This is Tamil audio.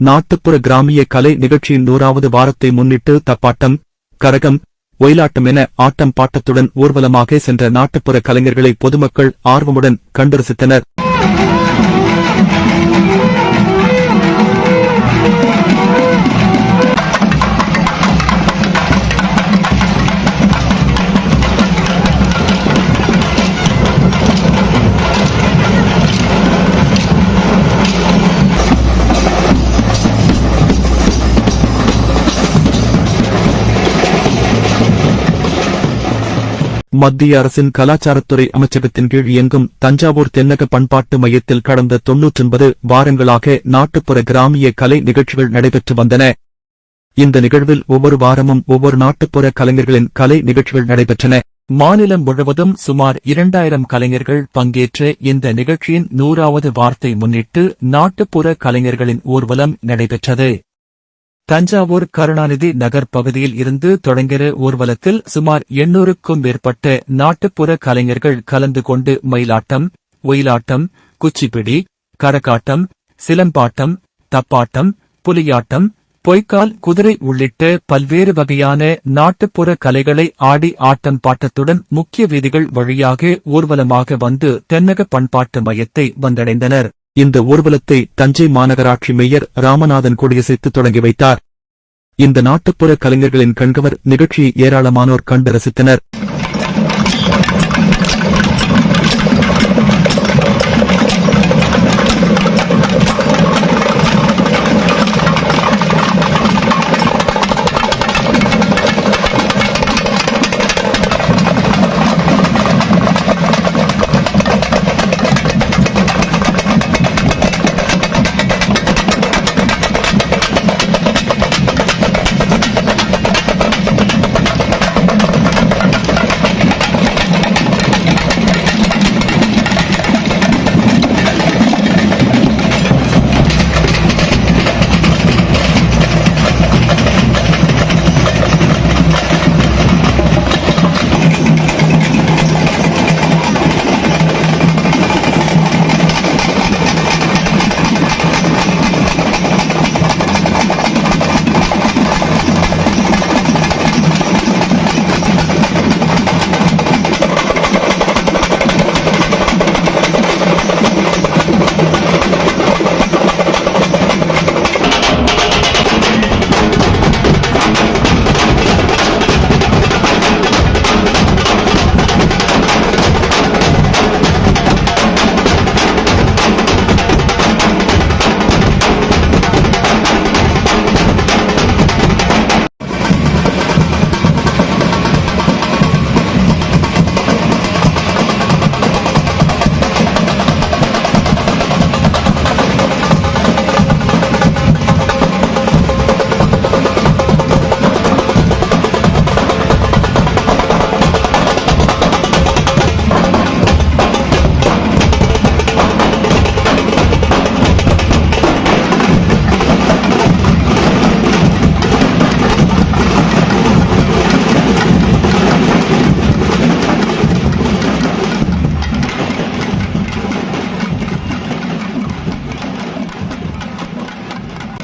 நாட்டுப்புற கிராமிய கலை நிகழ்ச்சியின் நூறாவது வாரத்தை முன்னிட்டு தப்பாட்டம் கரகம் ஒயிலாட்டம் என ஆட்டம் பாட்டத்துடன் ஊர்வலமாக சென்ற நாட்டுப்புற கலைஞர்களை பொதுமக்கள் ஆர்வமுடன் கண்டு மத்திய அரசின் கலாச்சாரத்துறை அமைச்சகத்தின் கீழ் இயங்கும் தஞ்சாவூர் தென்னக பண்பாட்டு மையத்தில் கடந்த தொன்னூற்றொன்பது வாரங்களாக நாட்டுப்புற கிராமிய கலை நிகழ்ச்சிகள் நடைபெற்று வந்தன. இந்த நிகழ்வில் ஒவ்வொரு வாரமும் ஒவ்வொரு நாட்டுப்புற கலைஞர்களின் கலை நிகழ்ச்சிகள் நடைபெற்றன. மாநிலம் முழுவதும் சுமார் இரண்டாயிரம் கலைஞர்கள் பங்கேற்ற இந்த நிகழ்ச்சியின் நூறாவது வார்த்தை முன்னிட்டு நாட்டுப்புற கலைஞர்களின் ஊர்வலம் நடைபெற்றது. தஞ்சாவூர் கருணாநிதி நகர் பகுதியில் இருந்து தொடங்கிற ஊர்வலத்தில் சுமார் எண்ணூறுக்கும் மேற்பட்ட நாட்டுப்புற கலைஞர்கள் கலந்து கொண்டு மயிலாட்டம் ஒயிலாட்டம் குச்சிப்பிடி கரகாட்டம் சிலம்பாட்டம் தப்பாட்டம் புலியாட்டம் பொய்க்கால் குதிரை உள்ளிட்ட பல்வேறு வகையான நாட்டுப்புற கலைகளை ஆடி ஆட்டம் பாட்டத்துடன் முக்கிய வீதிகள் வழியாக ஊர்வலமாக வந்து தென்னக பண்பாட்டு மையத்தை வந்தடைந்தனர். இந்த ஊர்வலத்தை தஞ்சை மாநகராட்சி மேயர் ராமநாதன் கொடியசைத்து தொடங்கி வைத்தார். இந்த நாட்டுப்புற கலைஞர்களின் கண்கவர் நிகழ்ச்சியை ஏராளமானோர் கண்டு ரசித்தனர்.